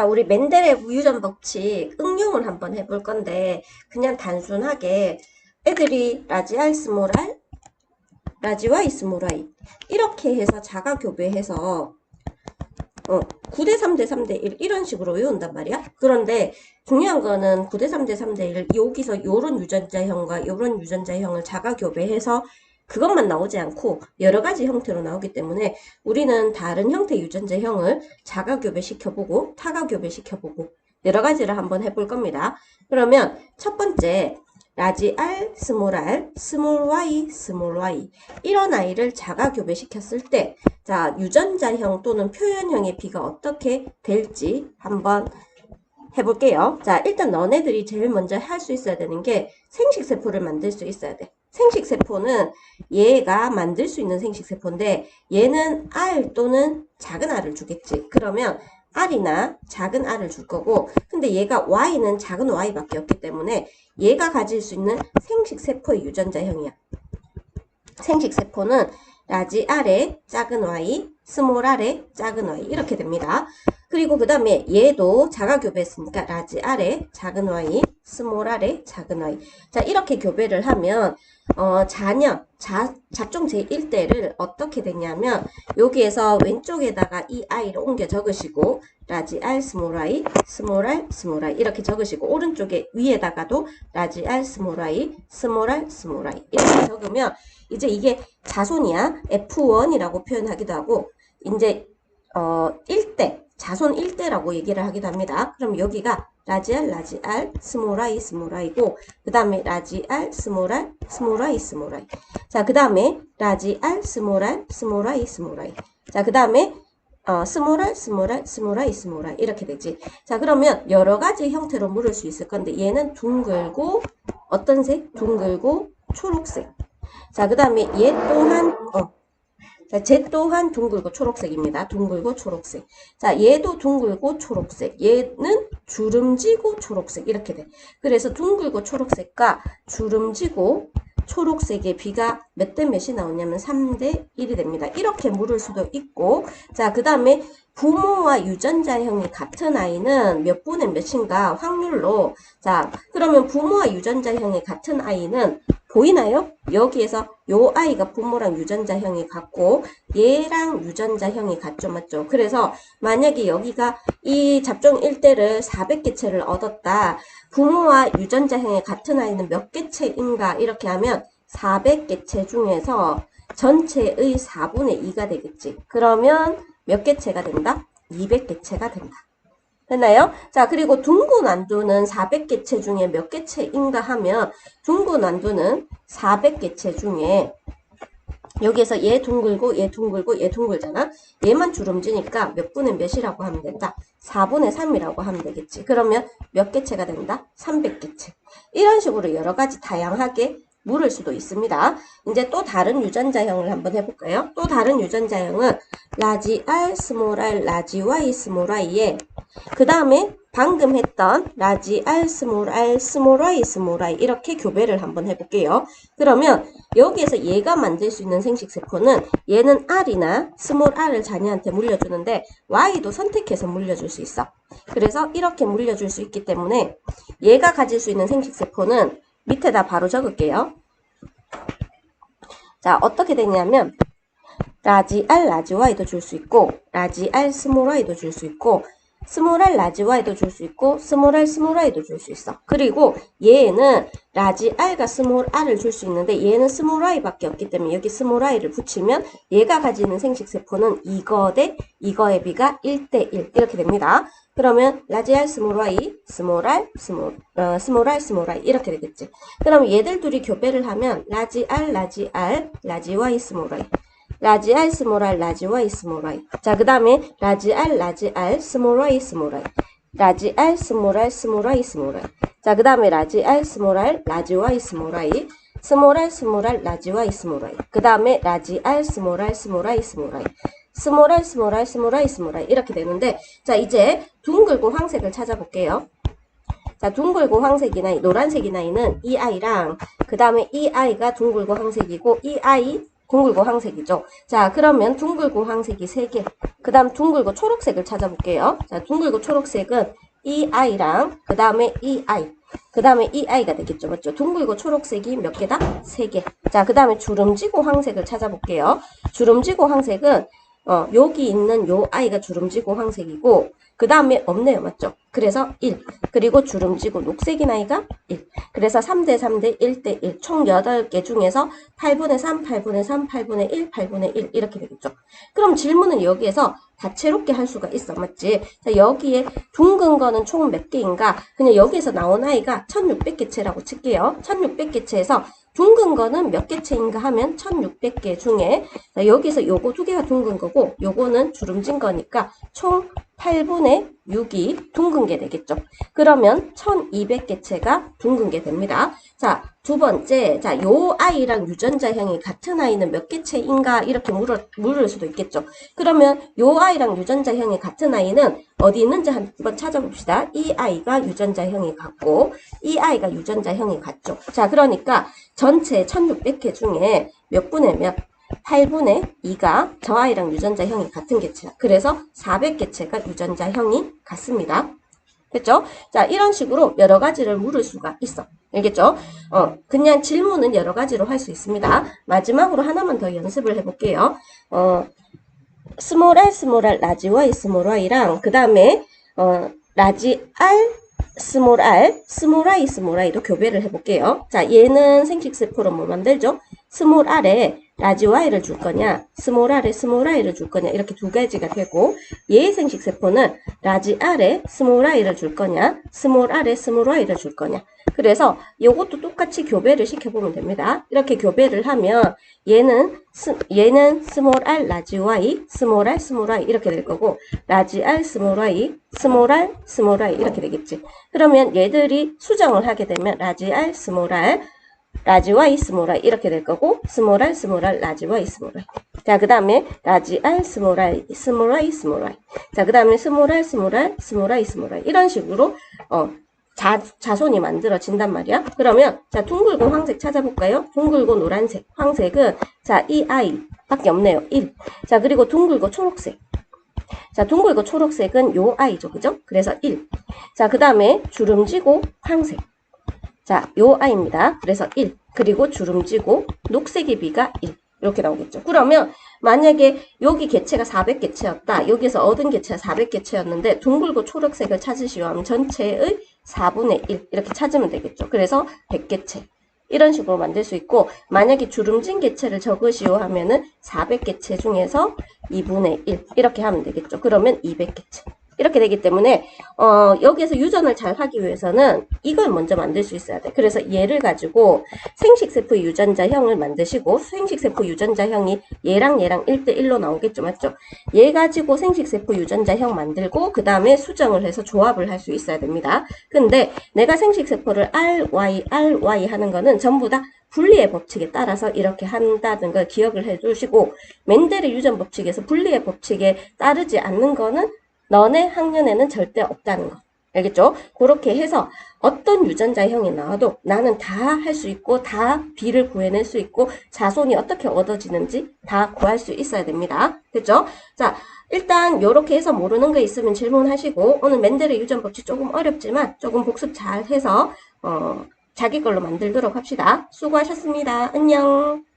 자, 우리 멘델의 유전 법칙 응용을 한번 해볼 건데 그냥 단순하게 애들이 라지 R 스몰 R, 라지 Y 스몰 Y 이렇게 해서 자가 교배해서 어, 9대 3대 3대 1 이런 식으로 외운단 말이야. 그런데 중요한 거는 9대 3대 3대 1 여기서 요런 유전자형과 요런 유전자형을 자가 교배해서 그것만 나오지 않고 여러 가지 형태로 나오기 때문에 우리는 다른 형태 유전자형을 자가 교배시켜보고 타가 교배시켜보고 여러 가지를 한번 해볼 겁니다. 그러면 첫 번째 라지 R, 스몰 r, 스몰 y, 스몰 y 이런 아이를 자가 교배시켰을 때 자, 유전자형 또는 표현형의 비가 어떻게 될지 한번 해볼게요. 자, 일단 너네들이 제일 먼저 할 수 있어야 되는 게 생식세포를 만들 수 있어야 돼. 생식세포는 얘가 만들 수 있는 생식세포인데 얘는 R 또는 작은 R을 주겠지. 그러면 R이나 작은 R을 줄 거고 근데 얘가 Y는 작은 Y밖에 없기 때문에 얘가 가질 수 있는 생식세포의 유전자형이야. 생식세포는 라지 R에 작은 y, 스몰 R에 작은 y 이렇게 됩니다. 그리고 그 다음에 얘도 자가 교배했으니까 라지 R에 작은 y, 스몰 R에 작은 y. 자 이렇게 교배를 하면 어, 자녀, 자, 잡종 제1대를 어떻게 되냐면 여기에서 왼쪽에다가 이 i를 옮겨 적으시고 라지 R, 스몰 i, 스몰 r, 스몰 i 이렇게 적으시고 오른쪽에 위에다가도 라지 R, 스몰 i, 스몰 r, 스몰 i 이렇게 적으면 이제 이게 자손이야. F1이라고 표현하기도 하고 이제 어 1대 자손 1대라고 얘기를 하기도 합니다. 그럼 여기가 라지 R, 라지 R, 스몰 i, 스몰 i고 그 다음에 라지 R, 스몰 r, 스몰 i, 스몰 i 자, 그 다음에 라지 R, 스몰 r, 스몰 i, 스몰 i 자, 그 다음에 어, 스몰 r, 스몰 r, 스몰 i, 스몰 i 이렇게 되지. 자, 그러면 여러 가지 형태로 물을 수 있을 건데 얘는 둥글고 어떤 색? 둥글고 초록색. 자, 그 다음에 얘 또한 어, 자, 쟤 또한 둥글고 초록색입니다. 둥글고 초록색. 자, 얘도 둥글고 초록색. 얘는 주름지고 초록색. 이렇게 돼. 그래서 둥글고 초록색과 주름지고 초록색의 비가 몇 대 몇이 나오냐면 3대 1이 됩니다. 이렇게 물을 수도 있고 자, 그 다음에 부모와 유전자 형이 같은 아이는 몇 분의 몇인가 확률로 자, 그러면 부모와 유전자 형이 같은 아이는 보이나요? 여기에서 요 아이가 부모랑 유전자형이 같고 얘랑 유전자형이 같죠 맞죠? 그래서 만약에 여기가 이 잡종 1대를 400개체를 얻었다. 부모와 유전자형이 같은 아이는 몇 개체인가 이렇게 하면 400개체 중에서 전체의 4분의 2가 되겠지. 그러면 몇 개체가 된다? 200개체가 된다. 됐나요? 자, 그리고 둥근완두는 400개체 중에 몇 개체인가 하면 둥근완두는 400개체 중에 여기에서 얘 둥글고 얘 둥글고 얘 둥글잖아. 얘만 주름지니까 몇 분의 몇이라고 하면 된다. 4분의 3이라고 하면 되겠지. 그러면 몇 개체가 된다? 300개체. 이런 식으로 여러 가지 다양하게 물을 수도 있습니다. 이제 또 다른 유전자형을 한번 해볼까요? 또 다른 유전자형은 라지 R, 스몰 r, 라지 Y, 스몰 Y에 그 다음에 방금 했던 라지 R, 스몰 r, 스몰 y, 스몰 i 이렇게 교배를 한번 해볼게요. 그러면 여기에서 얘가 만들 수 있는 생식 세포는 얘는 R이나 스몰 r을 자녀한테 물려주는데 Y도 선택해서 물려줄 수 있어. 그래서 이렇게 물려줄 수 있기 때문에 얘가 가질 수 있는 생식 세포는 밑에다 바로 적을게요. 자, 어떻게 되냐면 라지 R, 라지 Y도 줄 수 있고 라지 R, 스몰 Y도 줄 수 있고 스몰 R, 라지 Y도 줄 수 있고 스몰 R, 스몰 Y도 줄 수 있어. 그리고 얘는 라지 R과 스몰 R을 줄 수 있는데 얘는 스몰 Y밖에 없기 때문에 여기 스몰 Y를 붙이면 얘가 가지는 생식세포는 이거 대 이거의 비가 1대1 이렇게 됩니다. 그러면 라지 R, 스몰 Y, 스몰 R, 스몰, 어, 스몰 R, 스몰 I 이렇게 되겠지. 그럼 얘들 둘이 교배를 하면 라지 R, 라지 R, 라지 Y, 스몰 I 라지 R, 스몰 R, 라지 Y, 스몰 I 자, 그 다음에 라지 R, 라지 R, 스몰 Y, 스몰 I 라지 R, 스몰 R, 스몰 I, 스몰 I 자, 그 다음에 라지 R, 스몰 R, 라지 Y, 스몰 I 스몰 R, 스몰 R, 라지 Y, 스몰 I 그 다음에 라지 R, 스몰 R, 스몰 I, 스몰 I 스몰 r, 스몰 r, 스몰 i, 스몰 i 이렇게 되는데 자 이제 둥글고 황색을 찾아볼게요. 자 둥글고 황색이나 노란색이 나이는 이 아이랑 그 다음에 이 아이가 둥글고 황색이고 이 아이 둥글고 황색이죠. 자, 그러면 둥글고 황색이 3개. 그 다음 둥글고 초록색을 찾아볼게요. 자, 둥글고 초록색은 이 아이랑 그 다음에 이 아이. 그 다음에 이 아이가 되겠죠. 맞죠? 둥글고 초록색이 몇 개다? 3개. 자, 그 다음에 주름지고 황색을 찾아볼게요. 주름지고 황색은 어, 여기 있는 요 아이가 주름지고 황색이고 그 다음에 없네요. 맞죠? 그래서 1. 그리고 주름지고 녹색인 아이가 1. 그래서 3대 3대 1대 1. 총 8개 중에서 8분의 3, 8분의 3, 8분의 1, 8분의 1 이렇게 되겠죠. 그럼 질문은 여기에서 다채롭게 할 수가 있어. 맞지? 자, 여기에 둥근 거는 총 몇 개인가? 그냥 여기에서 나온 아이가 1600개체라고 칠게요. 1600개체에서 둥근 거는 몇 개체인가 하면 1600개 중에 자, 여기서 요거 두 개가 둥근 거고 요거는 주름진 거니까 총 8분의 6이 둥근 게 되겠죠. 그러면 1200개체가 둥근 게 됩니다. 자, 두 번째, 자, 요 아이랑 유전자형이 같은 아이는 몇 개체인가 이렇게 물을, 물을 수도 있겠죠. 그러면 요 아이랑 유전자형이 같은 아이는 어디 있는지 한번 찾아봅시다. 이 아이가 유전자형이 같고 이 아이가 유전자형이 같죠. 자, 그러니까 전체 1600개 중에 몇 분의 몇? 8분의 2가 저 아이랑 유전자형이 같은 개체야. 그래서 400개체가 유전자형이 같습니다. 됐죠? 자, 이런 식으로 여러 가지를 물을 수가 있어. 알겠죠? 어, 그냥 질문은 여러 가지로 할 수 있습니다. 마지막으로 하나만 더 연습을 해볼게요. 어, 스몰 r, 스몰 r, 라지 y, 스몰 y랑 그 다음에 어, 라지 r, 스몰 r, 스몰 i, 스몰 i도 교배를 해볼게요. 자, 얘는 생식세포로 뭐 만들죠? 스몰 r에 라지 y를 줄 거냐, 스몰 r에 스몰 i를 줄 거냐 이렇게 두 가지가 되고 얘의 생식세포는 라지 r에 스몰 i를 줄 거냐, 스몰 r에 스몰 y를 줄 거냐. 그래서 이것도 똑같이 교배를 시켜보면 됩니다. 이렇게 교배를 하면 얘는 스, 얘는 스몰 r 라지 y, 스몰 r 스몰 y 이렇게 될 거고 라지 r 스몰 y, 스몰 r 스몰 y 이렇게 되겠지. 그러면 얘들이 수정을 하게 되면 라지 r 스몰 r 라지 y 스몰 y 이렇게 될 거고 스몰 r 스몰 r 라지 y 스몰 y 자, 그 다음에 라지 r 스몰 r 스몰 y 스몰 y 자, 그 다음에 스몰 r 스몰 r 스몰 y 스몰 y 이런 식으로 어 자, 자손이 만들어진단 말이야. 그러면 자 둥글고 황색 찾아볼까요? 둥글고 노란색, 황색은 자 이 아이 밖에 없네요. 1. 자 그리고 둥글고 초록색. 자 둥글고 초록색은 요 아이죠. 그죠? 그래서 1. 자그 다음에 주름지고 황색. 자 요 아이입니다. 그래서 1. 그리고 주름지고 녹색의 비가 1. 이렇게 나오겠죠. 그러면 만약에 여기 개체가 400개체였다. 여기서 얻은 개체가 400개체였는데 둥글고 초록색을 찾으시오 하면 전체의 4분의 1 이렇게 찾으면 되겠죠. 그래서 100개체 이런 식으로 만들 수 있고 만약에 주름진 개체를 적으시오 하면은 400개체 중에서 2분의 1 이렇게 하면 되겠죠. 그러면 200개체 이렇게 되기 때문에 어, 여기에서 유전을 잘 하기 위해서는 이걸 먼저 만들 수 있어야 돼. 그래서 얘를 가지고 생식세포 유전자형을 만드시고 생식세포 유전자형이 얘랑 얘랑 1대1로 나오겠죠. 맞죠? 얘 가지고 생식세포 유전자형 만들고 그 다음에 수정을 해서 조합을 할 수 있어야 됩니다. 근데 내가 생식세포를 RY, RY 하는 거는 전부 다 분리의 법칙에 따라서 이렇게 한다는 걸 기억을 해주시고 멘델의 유전 법칙에서 분리의 법칙에 따르지 않는 거는 너네 학년에는 절대 없다는 거. 알겠죠? 그렇게 해서 어떤 유전자형이 나와도 나는 다 할 수 있고 다 B를 구해낼 수 있고 자손이 어떻게 얻어지는지 다 구할 수 있어야 됩니다. 됐죠? 자, 일단 이렇게 해서 모르는 거 있으면 질문하시고 오늘 멘델의 유전 법칙 조금 어렵지만 조금 복습 잘 해서 어, 자기 걸로 만들도록 합시다. 수고하셨습니다. 안녕.